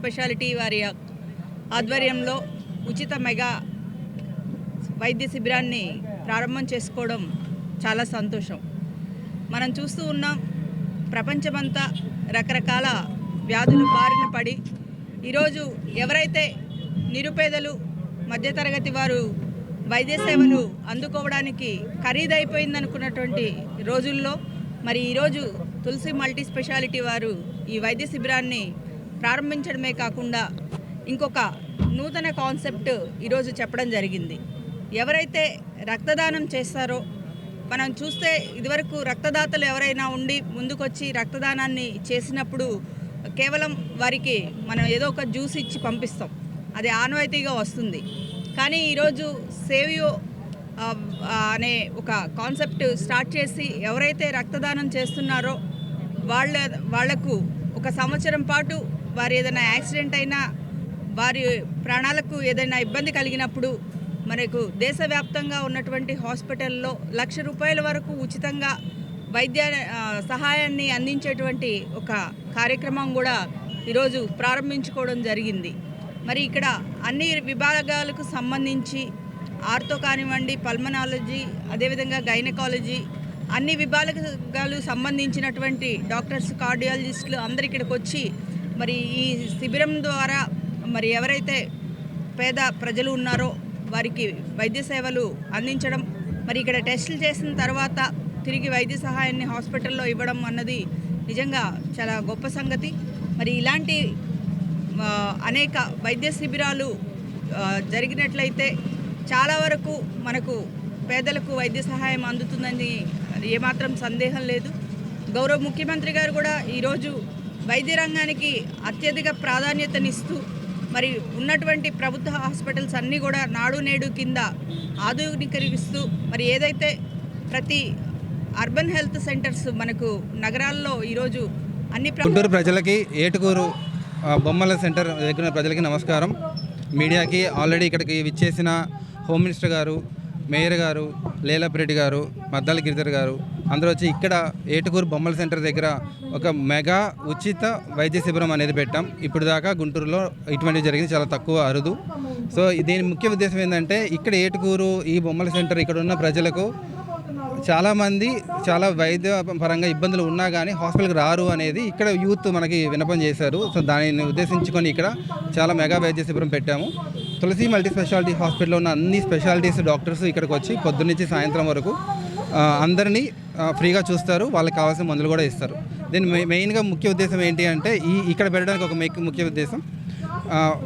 Speciality వారి ఆధ్వర్యంలో ఉచిత మెగా వైద్య శిబిరాన్ని ప్రారంభం చేసుకోవడం చాలా సంతోషం. మనం చూస్తూ ఉన్నాం ప్రపంచమంతా రకరకాల వ్యాధులు బారిన పడి ఈరోజు ఎవరైతే నిరుపేదలు మధ్యతరగతి వారు వైద్య సేవలు అందుకోవడానికి ఖరీదైపోయిందనుకున్నటువంటి రోజుల్లో మరి ఈరోజు తులసి మల్టీ స్పెషాలిటీ వారు ఈ వైద్య శిబిరాన్ని ప్రారంభించడమే కాకుండా ఇంకొక నూతన కాన్సెప్ట్ ఈరోజు చెప్పడం జరిగింది. ఎవరైతే రక్తదానం చేస్తారో మనం చూస్తే ఇదివరకు రక్తదాతలు ఎవరైనా ఉండి ముందుకొచ్చి రక్తదానాన్ని చేసినప్పుడు కేవలం వారికి మనం ఏదో ఒక జ్యూస్ ఇచ్చి పంపిస్తాం. అది ఆనవాయితీగా వస్తుంది. కానీ ఈరోజు సేవియో అనే ఒక కాన్సెప్ట్ స్టార్ట్ చేసి ఎవరైతే రక్తదానం చేస్తున్నారో వాళ్ళ వాళ్ళకు ఒక సంవత్సరం పాటు వారు ఏదైనా యాక్సిడెంట్ అయినా వారి ప్రాణాలకు ఏదైనా ఇబ్బంది కలిగినప్పుడు మనకు దేశవ్యాప్తంగా ఉన్నటువంటి హాస్పిటల్లో లక్ష రూపాయల వరకు ఉచితంగా వైద్య సహాయాన్ని అందించేటువంటి ఒక కార్యక్రమం కూడా ఈరోజు ప్రారంభించుకోవడం జరిగింది. మరి ఇక్కడ అన్ని విభాగాలకు సంబంధించి ఆర్థో కానివ్వండి పల్మనాలజీ అదేవిధంగా గైనకాలజీ అన్ని విభాగాలు సంబంధించినటువంటి డాక్టర్స్ కార్డియాలజిస్టులు అందరు ఇక్కడికి వచ్చి మరి ఈ శిబిరం ద్వారా మరి ఎవరైతే పేద ప్రజలు ఉన్నారో వారికి వైద్య సేవలు అందించడం మరి ఇక్కడ టెస్టులు చేసిన తర్వాత తిరిగి వైద్య సహాయాన్ని హాస్పిటల్లో ఇవ్వడం అన్నది నిజంగా చాలా గొప్ప సంగతి. మరి ఇలాంటి అనేక వైద్య శిబిరాలు జరిగినట్లయితే చాలా వరకు మనకు పేదలకు వైద్య సహాయం అందుతుందని ఏమాత్రం సందేహం లేదు. గౌరవ ముఖ్యమంత్రి గారు కూడా ఈరోజు వైద్య రంగానికి అత్యధిక ప్రాధాన్యతనిస్తూ మరి ఉన్నటువంటి ప్రభుత్వ హాస్పిటల్స్ అన్నీ కూడా నాడు నేడు కింద ఆధునీకరిస్తూ మరి ఏదైతే ప్రతి అర్బన్ హెల్త్ సెంటర్స్ మనకు నగరాల్లో ఈరోజు అన్ని గుంటూరు ప్రజలకి ఏటుకూరు బొమ్మల సెంటర్ దగ్గర ప్రజలకి నమస్కారం. మీడియాకి ఆల్రెడీ ఇక్కడికి విచ్చేసిన హోమ్ మినిస్టర్ గారు మేయర్ గారు లేలాప్రెడ్డి గారు మద్దాల గిరిధర్ గారు అందరూ వచ్చి ఇక్కడ ఏటుకూరు బొమ్మల సెంటర్ దగ్గర ఒక మెగా ఉచిత వైద్య శిబిరం అనేది పెట్టాం. ఇప్పుడు దాకా గుంటూరులో ఇటువంటివి జరిగింది. చాలా తక్కువ అరుదు. సో దీని ముఖ్య ఉద్దేశం ఏంటంటే ఇక్కడ ఏటుకూరు ఈ బొమ్మల సెంటర్ ఇక్కడ ఉన్న ప్రజలకు చాలామంది చాలా వైద్య పరంగా ఇబ్బందులు ఉన్నా కానీ హాస్పిటల్కి రారు అనేది ఇక్కడ యూత్ మనకి వినపం చేశారు. సో దానిని ఉద్దేశించుకొని ఇక్కడ చాలా మెగా వైద్య శిబిరం పెట్టాము. తులసి మల్టీ స్పెషాలిటీ హాస్పిటల్లో ఉన్న అన్ని స్పెషాలిటీస్ డాక్టర్స్ ఇక్కడికి వచ్చి పొద్దున్నుంచి సాయంత్రం వరకు అందరినీ ఫ్రీగా చూస్తారు. వాళ్ళకి కావాల్సిన మందులు కూడా ఇస్తారు. దీని మె- మెయిన్గా ముఖ్య ఉద్దేశం ఏంటి అంటే ఈ ఇక్కడ పెట్టడానికి ఒక ముఖ్య ఉద్దేశం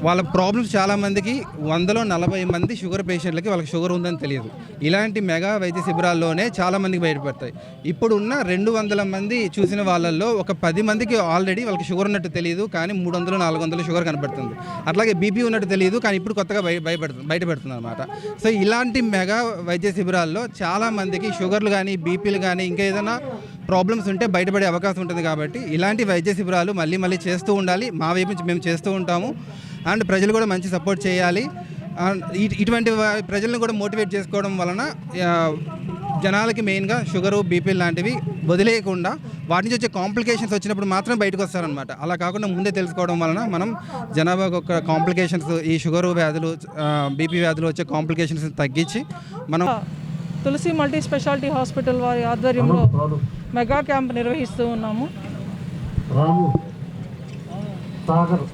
వాళ్ళ ప్రాబ్లమ్స్ చాలామందికి వందలో నలభై మంది షుగర్ పేషెంట్లకి వాళ్ళకి షుగర్ ఉందని తెలియదు. ఇలాంటి మెగా వైద్య శిబిరాల్లోనే చాలామందికి బయటపడతాయి. ఇప్పుడున్న రెండు వందల మంది చూసిన వాళ్ళల్లో ఒక పది మందికి ఆల్రెడీ వాళ్ళకి షుగర్ ఉన్నట్టు తెలియదు కానీ మూడు వందలు నాలుగు వందలు షుగర్ కనబడుతుంది. అట్లాగే బీపీ ఉన్నట్టు తెలియదు కానీ ఇప్పుడు కొత్తగా బయ భయపడుతుంది బయటపెడుతుంది అనమాట సో ఇలాంటి మెగా వైద్య శిబిరాల్లో చాలామందికి షుగర్లు కానీ బీపీలు కానీ ఇంకా ఏదైనా ప్రాబ్లమ్స్ ఉంటే బయటపడే అవకాశం ఉంటుంది కాబట్టి ఇలాంటి వైద్య శిబిరాలు మళ్ళీ మళ్ళీ చేస్తూ ఉండాలి. మా వైపు నుంచి మేము చేస్తూ ఉంటాము. అండ్ ప్రజలు కూడా మంచి సపోర్ట్ చేయాలి. ఇటువంటి ప్రజలను కూడా మోటివేట్ చేసుకోవడం వలన జనాలకి మెయిన్గా షుగరు బీపీ లాంటివి వదిలేయకుండా వాటి నుంచి వచ్చే కాంప్లికేషన్స్ వచ్చినప్పుడు మాత్రం బయటకు వస్తారనమాట అలా కాకుండా ముందే తెలుసుకోవడం వలన మనం జనాభాకు ఒక కాంప్లికేషన్స్ ఈ షుగరు వ్యాధులు బీపీ వ్యాధులు వచ్చే కాంప్లికేషన్స్ తగ్గించి మనం తులసి మల్టీ స్పెషాలిటీ హాస్పిటల్ వారి ఆధ్వర్యంలో మెగా క్యాంప్ నిర్వహిస్తూ ఉన్నాము. రాము సాగర్.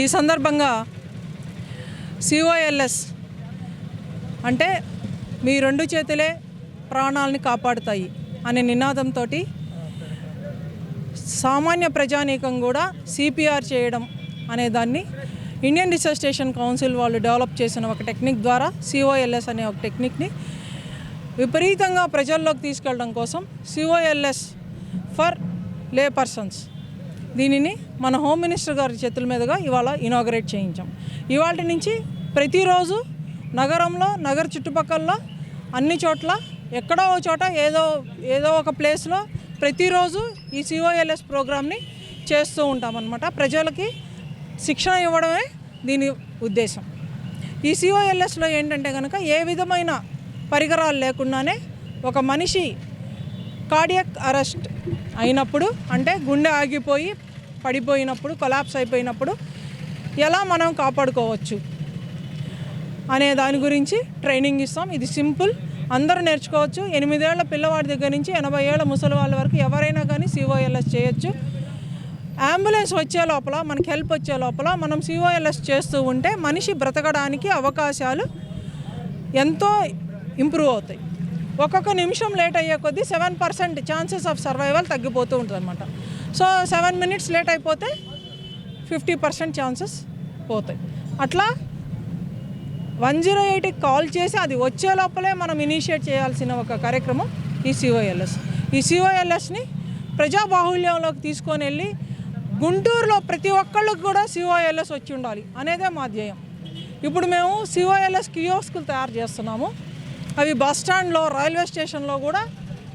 ఈ సందర్భంగా సిఓఎల్ఎస్ అంటే మీ రెండు చేతులే ప్రాణాలని కాపాడుతాయి అనే నినాదంతో సామాన్య ప్రజానీకం కూడా సిపిఆర్ చేయడం అనే దాన్ని ఇండియన్ రిసర్స్టేషన్ కౌన్సిల్ వాళ్ళు డెవలప్ చేసిన ఒక టెక్నిక్ ద్వారా సిఓఎల్ఎస్ అనే ఒక టెక్నిక్ని విపరీతంగా ప్రజల్లోకి తీసుకెళ్ళడం కోసం సిఓఎల్ఎస్ ఫర్ లే పర్సన్స్ దీనిని మన హోమ్ మినిస్టర్ గారి చేతుల మీదుగా ఇవాళ ఇనాగరేట్ చేయించాం. ఇవాళ నుంచి ప్రతిరోజు నగరంలో నగర చుట్టుపక్కల అన్ని చోట్ల ఎక్కడో ఒక చోట ఏదో ఏదో ఒక ప్లేస్లో ప్రతిరోజు ఈ సిఓఎల్ఎస్ ప్రోగ్రామ్ని చేస్తూ ఉంటామన్నమాట. ప్రజలకి శిక్షణ ఇవ్వడమే దీని ఉద్దేశం. ఈ సిఓఎల్ఎస్లో ఏంటంటే కనుక ఏ విధమైన పరికరాలు లేకుండానే ఒక మనిషి కార్డియక్ అరెస్ట్ అయినప్పుడు అంటే గుండె ఆగిపోయి పడిపోయినప్పుడు కొలాప్స్ అయిపోయినప్పుడు ఎలా మనం కాపాడుకోవచ్చు అనే దాని గురించి ట్రైనింగ్ ఇస్తాం. ఇది సింపుల్. అందరూ నేర్చుకోవచ్చు. ఎనిమిదేళ్ళ పిల్లవాడి దగ్గర నుంచి ఎనభై ఏళ్ళ ముసలి వాళ్ళ వరకు ఎవరైనా కానీ సిఓఎల్ఎస్ చేయొచ్చు. అంబులెన్స్ వచ్చే లోపల మనకి హెల్ప్ వచ్చే లోపల మనం సిఓఎల్ఎస్ చేస్తూ ఉంటే మనిషి బ్రతకడానికి అవకాశాలు ఎంతో ఇంప్రూవ్ అవుతాయి. ఒక్కొక్క నిమిషం లేట్ అయ్యే కొద్దీ seven percent chances of survival తగ్గిపోతూ ఉంటుంది అనమాట సో సెవెన్ మినిట్స్ లేట్ అయిపోతే ఫిఫ్టీ పర్సెంట్ ఛాన్సెస్ పోతాయి. అట్లా వన్ జీరో ఎయిట్కి కాల్ చేసి అది వచ్చే లోపలే మనం ఇనిషియేట్ చేయాల్సిన ఒక కార్యక్రమం ఈ సిఓఎల్ఎస్. ఈ సిఓఎల్ఎస్ని ప్రజాబాహుల్యంలోకి తీసుకొని వెళ్ళి గుంటూరులో ప్రతి ఒక్కళ్ళకి కూడా సిఓఎల్ఎస్ వచ్చి ఉండాలి అనేదే మా ధ్యేయం. ఇప్పుడు మేము సిఓఎల్ఎస్ కియోస్కులు తయారు చేస్తున్నాము. అవి బస్ స్టాండ్లో రైల్వే స్టేషన్లో కూడా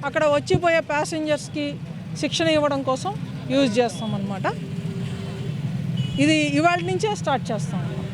అక్కడ వచ్చిపోయే ప్యాసింజర్స్కి శిక్షణ ఇవ్వడం కోసం యూజ్ చేస్తాం అన్నమాట ఇది ఇవాళ నుంచే స్టార్ట్ చేస్తాం.